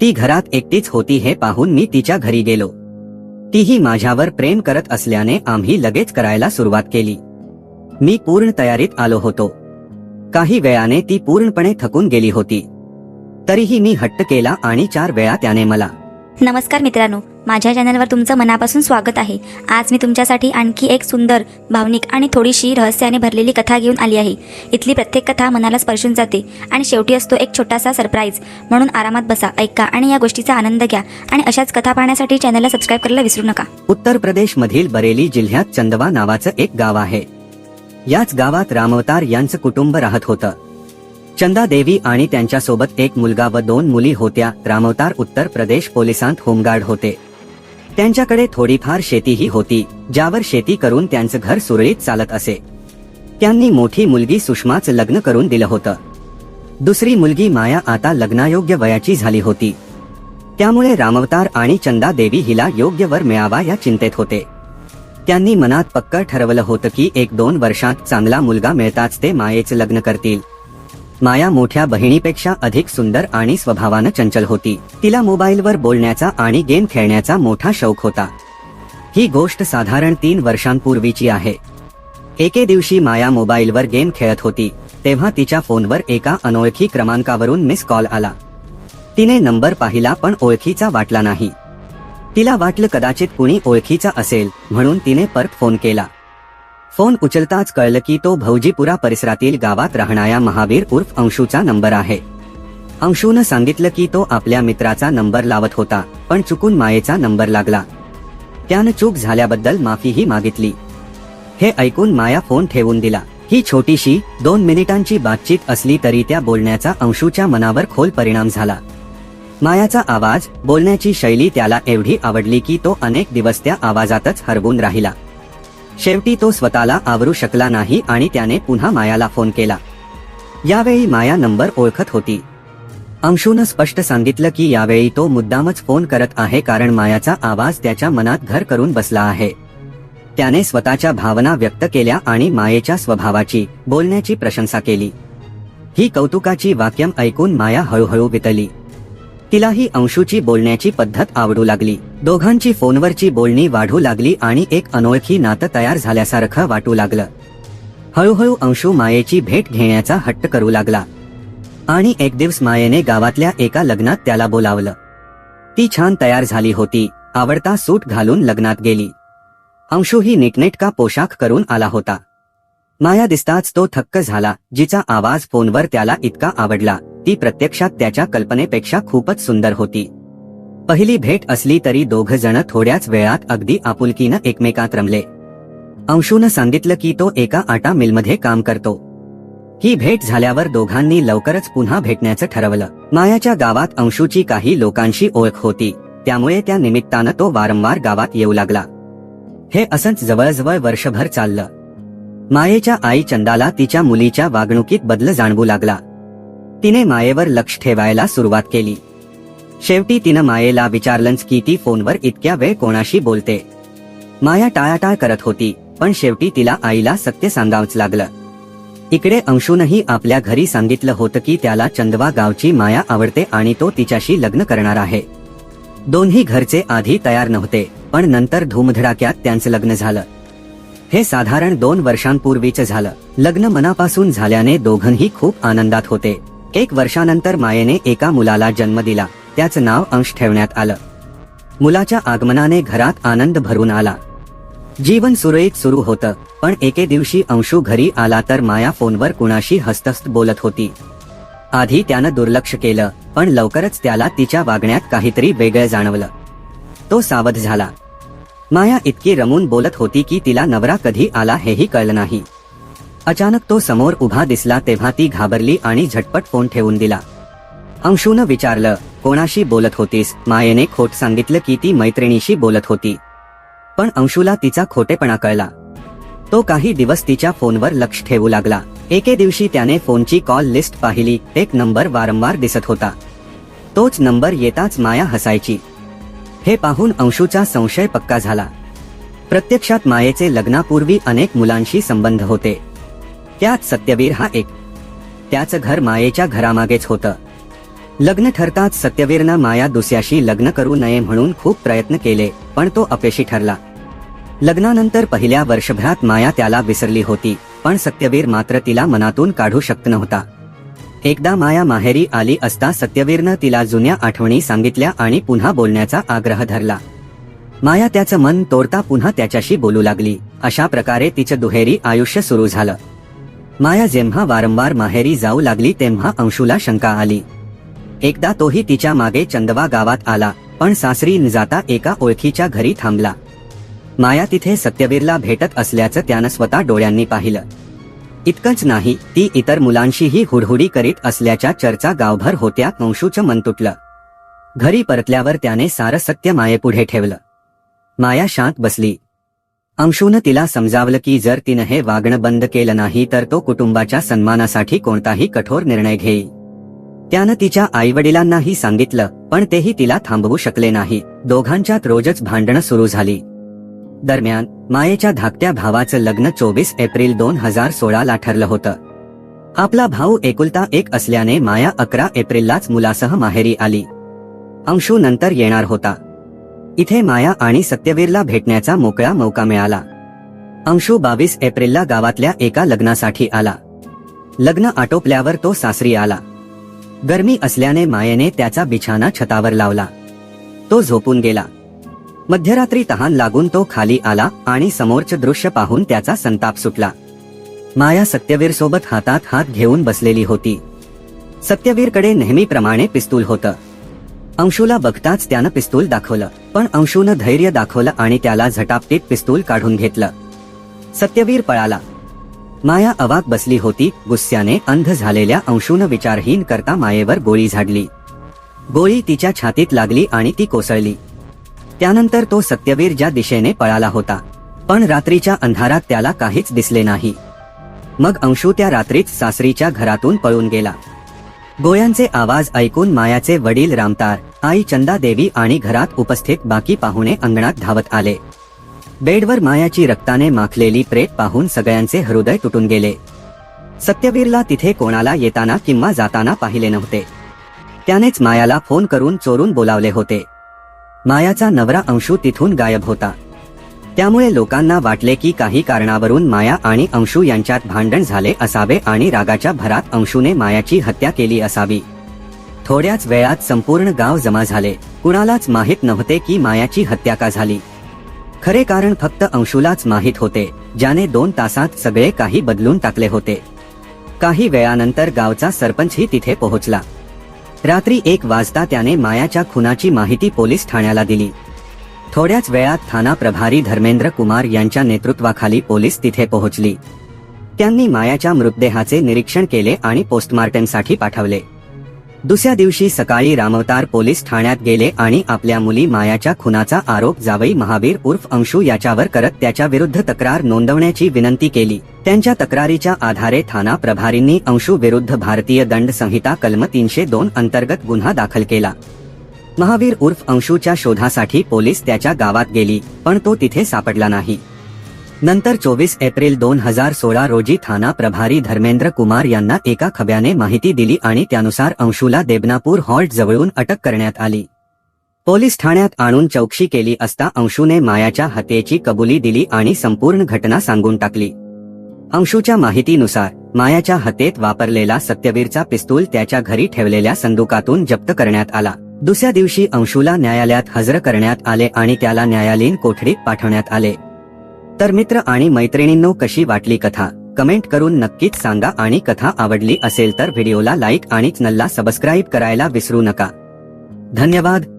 ती घरात एकटीच होती हे पाहून मी तिच्या घरी गेलो. तीही माझ्यावर प्रेम करत असल्याने आम्ही लगेच करायला सुरुवात केली. मी पूर्ण तयारीत आलो होतो. काही वेळाने ती पूर्णपणे थकून गेली होती. तरीही मी हट्ट केला आणि चार वेळा त्याने मला नमस्कार मित्रांनो माझ्या चॅनलवर तुमचं मनापासून स्वागत आहे. आज मी तुमच्यासाठी आणखी एक सुंदर भावनिक आणि थोडीशी रहस्याने भरलेली कथा घेऊन आली आहे. इथली प्रत्येक कथा मनाला स्पर्शून जाते आणि शेवटी असतो एक छोटासा सरप्राईज म्हणून आरामात बसा ऐका आणि या गोष्टीचा आनंद घ्या आणि अशाच कथा पाहण्यासाठी चॅनलला सबस्क्राईब करायला विसरू नका. उत्तर प्रदेश मधील बरेली जिल्ह्यात चंदवा नावाचं एक गाव आहे. याच गावात रामवतार यांचं कुटुंब राहत होतं. चंदा देवी आणि त्यांच्यासोबत एक मुलगा व दोन मुली होत्या. रामवतार उत्तर प्रदेश पोलिसांत होमगार्ड होते. त्यांच्याकडे थोडीफार शेतीही होती ज्यावर शेती करून त्यांचं घर सुरळीत चालत असे. त्यांनी मोठी मुलगी सुषमाचं लग्न करून दिलं होतं. दुसरी मुलगी माया आता लग्नायोग्य वयाची झाली होती. त्यामुळे रामवतार आणि चंदा देवी हिला योग्य वर मिळावा या चिंतेत होते. त्यांनी मनात पक्क ठरवलं होतं की एक दोन वर्षात चांगला मुलगा मिळताच ते मायेचं लग्न करतील. माया मोठ्या बहिणीपेक्षा अधिक सुंदर आणि स्वभावानं चंचल होती. तिला मोबाईलवर बोलण्याचा आणि गेम खेळण्याचा मोठा शौक होता. ही गोष्ट साधारण तीन वर्षांपूर्वीची आहे. एके दिवशी माया मोबाईलवर गेम खेळत होती तेव्हा तिच्या फोनवर एका अनोळखी क्रमांकावरून मिस कॉल आला. तिने नंबर पाहिला पण ओळखीचा वाटला नाही. तिला वाटलं कदाचित कुणी ओळखीचा असेल म्हणून तिने परत फोन केला. फोन उचलताच कळलं की तो भौजीपुरा परिसरातील गावात राहणाऱ्या महावीर उर्फ अंशूचा नंबर आहे. अंशूनं सांगितलं की तो आपल्या मित्राचा नंबर लावत होता पण चुकून मायेचा नंबर लागला. त्यानं चूक झाल्याबद्दल माफीही मागितली. हे ऐकून माया फोन ठेवून दिला. ही छोटीशी दोन मिनिटांची बातचीत असली तरी त्या बोलण्याचा अंशूच्या मनावर खोल परिणाम झाला. मायाचा आवाज बोलण्याची शैली त्याला एवढी आवडली की तो अनेक दिवस त्या आवाजातच हरवून राहिला. शेवटी तो स्वतःला आवरू शकला नाही आणि त्याने पुन्हा मायाला फोन केला. यावेळी माया नंबर ओळखत होती. अंशूनं स्पष्ट सांगितलं की यावेळी तो मुद्दामच फोन करत आहे कारण मायाचा आवाज त्याच्या मनात घर करून बसला आहे. त्याने स्वतःच्या भावना व्यक्त केल्या आणि मायेच्या स्वभावाची बोलण्याची प्रशंसा केली. ही कौतुकाची वाक्यम ऐकून माया हळूहळू वितली. तिलाही अंशूची बोलण्याची पद्धत आवडू लागली. दोघांची फोनवरची बोलणी वाढू लागली आणि एक अनोळखी नातं तयार झाल्यासारखं वाटू लागलं. हळूहळू अंशू मायेची भेट घेण्याचा हट्ट करू लागला. आणि एक दिवस मायेने गावातल्या एका लग्नात त्याला बोलावलं. ती छान तयार झाली होती आवडता सूट घालून लग्नात गेली. अंशूही नीटनेटका पोशाख करून आला होता. माया दिसताच तो थक्क झाला जिचा आवाज फोनवर त्याला इतका आवडला. ती प्रत्यक्षात त्याच्या कल्पनेपेक्षा खूपच सुंदर होती. पहिली भेट असली तरी दोघ जण थोड्याच वेळात अगदी आपुलकीनं एकमेकात रमले. अंशूनं सांगितलं की तो एका आटा मिलमध्ये काम करतो. ही भेट झाल्यावर दोघांनी लवकरच पुन्हा भेटण्याचं ठरवलं. मायाच्या गावात अंशूची काही लोकांशी ओळख होती. त्यामुळे त्या निमित्तानं तो वारंवार गावात येऊ लागला. हे असंच जवळजवळ वर्षभर चाललं. मायेच्या आई चंदाला तिच्या मुलीच्या वागणुकीत बदल जाणवू लागला. तिने मायेवर लक्ष ठेवायला सुरुवात केली. शेवटी तिनं मायेला विचारलंच की ती फोनवर इतक्या वेळ कोणाशी बोलते? माया टाळाटाळ करत होती पण शेवटी तिला आईला सत्य सांगावंच लागलं. इकडे अंशूनही आपल्या घरी सांगितलं होतं की त्याला चंदवा गावची माया आवडते आणि तो तिच्याशी लग्न करणार आहे. दोन्ही घरचे आधी तयार नव्हते पण नंतर धूमधडाक्यात त्यांचं लग्न झालं. हे साधारण दोन वर्षांपूर्वीच झालं. लग्न मनापासून झाल्याने दोघंही खूप आनंदात होते. एक वर्षानंतर मायेने एका मुलाला जन्म दिला. त्याचं नाव अंश ठेवण्यात आलं. मुलाच्या आगमनाने घरात आनंद भरून आला. जीवन सुरळीत सुरू होतं पण एके दिवशी अंशू घरी आला तर माया फोनवर कुणाशी हस्तस्त बोलत होती. आधी त्यानं दुर्लक्ष केलं पण लवकरच त्याला तिच्या वागण्यात काहीतरी वेगळं जाणवलं. तो सावध झाला. माया इतकी रमून बोलत होती की तिला नवरा कधी आला हेही कळलं नाही. अचानक तो समोर उभा दिसला तेव्हा ती घाबरली आणि झटपट फोन ठेवून दिला. अंशूनं विचारलं कोणाशी बोलत होतीस? मायेने खोट सांगितलं की ती मैत्रिणीशी बोलत होती. पण अंशूला तिचा खोटेपणा कळला. तो काही दिवस तिच्या फोनवर लक्ष ठेवू लागला. एके दिवशी त्याने फोनची कॉल लिस्ट पाहिली. एक नंबर वारंवार दिसत होता. तोच नंबर येताच माया हसायची. हे पाहून अंशूचा संशय पक्का झाला. प्रत्यक्षात मायेचे लग्नापूर्वी अनेक मुलांशी संबंध होते. त्यात सत्यवीर हा एक. त्याचं घर मायेच्या घरामागेच होतं. लग्न ठरताच सत्यवीरनं माया दुसऱ्याशी लग्न करू नये म्हणून खूप प्रयत्न केले पण तो अपयशी ठरला. लग्नानंतर पहिल्या वर्षभरात माया त्याला विसरली होती पण सत्यवीर मात्र तिला मनातून काढू शकत नव्हता. एकदा माया माहेरी आली असता सत्यवीरनं तिला जुन्या आठवणी सांगितल्या आणि पुन्हा बोलण्याचा आग्रह धरला. माया त्याचं मन तोडता पुन्हा त्याच्याशी बोलू लागली. अशा प्रकारे तिचं दुहेरी आयुष्य सुरू झालं. माया जेव्हा वारंवार माहेरी जाऊ लागली तेव्हा अंशूला शंका आली. एकदा तोही तिच्यामागे चंदवा गावात आला पण सासरी न जाता एका ओळखीच्या घरी थांबला. माया तिथे सत्यवीरला भेटत असल्याचं त्यानं स्वतः डोळ्यांनी पाहिलं. इतकंच नाही ती इतर मुलांशीही हुडहुडी करीत असल्याच्या चर्चा गावभर होत्या अंशूचं मन तुटलं. घरी परतल्यावर त्याने सारं सत्य मायेपुढे ठेवलं. माया शांत बसली. अंशूनं तिला समजावलं की जर तिनं हे वागणं बंद केलं नाही तर तो कुटुंबाच्या सन्मानासाठी कोणताही कठोर निर्णय घेईल. त्यानं तिच्या आईवडिलांनाही सांगितलं पण तेही तिला थांबवू शकले नाही. दोघांच्यात रोजच भांडणं सुरू झाली. दरम्यान मायेच्या धाकट्या भावाचं लग्न चोवीस एप्रिल दोन हजार सोळाला ठरलं होतं. आपला भाऊ एकुलता एक असल्याने माया अकरा एप्रिललाच मुलासह माहेरी आली. अंशू नंतर येणार होता. इथे माया आणि सत्यवीरला भेटण्याचा मोकळा मौका मिळाला. अंशू बावीस एप्रिलला गावातल्या एका लग्नासाठी आला. लग्न आटोपल्यावर तो सासरी आला. गरमी असल्याने मायेने त्याचा बिछाना छतावर लावला. तो झोपून गेला. मध्यरात्री तहान लागून तो खाली आला आणि समोरचं दृश्य पाहून त्याचा संताप सुटला. माया सत्यवीर सोबत हातात हात घेऊन बसलेली होती. सत्यवीरकडे नेहमीप्रमाणे पिस्तूल होतं. अंशूला बघताच त्यानं पिस्तूल दाखवलं पण अंशूनं धैर्य दाखवलं आणि त्याला झटापटीत पिस्तूल काढून घेतलं. सत्यवीर पळाला. माया अवाक बसली होती गुस्स्याने अंध झालेल्या अंशूनं विचारहीन करता मायेवर गोळी झाडली. गोळी तिच्या छातीत लागली आणि ती कोसळली. त्यानंतर तो सत्यवीर ज्या दिशेने पळाला होता पण रात्रीच्या अंधारात त्याला काहीच दिसले नाही. मग अंशू त्या रात्रीच सासरीच्या घरातून पळून गेला. गोयांचे आवाज ऐकून मायाचे वडील रामतार आई चंदा देवी आणि घरात उपस्थित बाकी पाहुणे अंगणात धावत आले. बेडवर मायाची रक्ताने माखलेली प्रेत पाहून सगळ्यांचे हृदय तुटून गेले. सत्यवीरला तिथे कोणाला येताना किंवा जाताना पाहिले नव्हते. त्यानेच मायाला फोन करून चोरून बोलावले होते. मायाचा नवरा अंशू तिथून गायब होता. त्यामुळे लोकांना वाटले की काही कारणावरून माया आणि अंशू यांच्यात भांडण झाले असावे आणि रागाच्या भरात अंशूने मायाची हत्या केली असावी. थोड्याच वेळात संपूर्ण गाव जमा झाले. कुणालाच माहीत नव्हते की मायाची हत्या का झाली. खरे कारण फक्त अंशूलाच माहीत होते ज्याने दोन तासात सगळे काही बदलून टाकले होते. काही वेळानंतर गावचा सरपंचही तिथे पोहोचला. रात्री एक वाजता त्याने मायाच्या खुनाची माहिती पोलीस ठाण्याला दिली. थोड्याच वेळात थाना प्रभारी धर्मेंद्र कुमार यांच्या नेतृत्वाखाली पोलीस तिथे पोहोचली. त्यांनी मायाच्या मृतदेहाचे निरीक्षण केले आणि पोस्टमार्टमसाठी पाठवले. दुसऱ्या दिवशी सकाळी रामवतार पोलीस ठाण्यात गेले आणि आपल्या मुली मायाच्या खुनाचा आरोप जावई महावीर उर्फ अंशू याच्यावर करत त्याच्या विरुद्ध तक्रार नोंदवण्याची विनंती केली. त्यांच्या तक्रारीच्या आधारे थाना प्रभारींनी अंशू विरुद्ध भारतीय दंड संहिता कलम तीनशे दोन अंतर्गत गुन्हा दाखल केला. महावीर उर्फ अंशूच्या शोधासाठी पोलीस त्याच्या गावात गेली पण तो तिथे सापडला नाही. नंतर चोवीस एप्रिल दोन हजार सोळा रोजी थाना प्रभारी धर्मेंद्र कुमार यांना एका खब्याने माहिती दिली आणि त्यानुसार अंशूला देबनापूर हॉल्ट जवळून अटक करण्यात आली. पोलीस ठाण्यात आणून चौकशी केली असता अंशूने मायाच्या हत्येची कबुली दिली आणि संपूर्ण घटना सांगून टाकली. अंशूच्या माहितीनुसार मायाच्या हत्येत वापरलेला सत्यवीरचा पिस्तूल त्याच्या घरी ठेवलेल्या संदुकातून जप्त करण्यात आला. दुसऱ्या दिवशी अंशूला न्यायालयात हजर करण्यात आले आणि त्याला न्यायालयीन कोठडीत पाठवण्यात आले. तर मित्र आणि मैत्रिणींनो कशी वाटली कथा? कमेंट करून नक्कीच सांगा आणि कथा आवडली असेल तर व्हिडिओला लाईक आणि चॅनलला सबस्क्राईब करायला विसरू नका. धन्यवाद.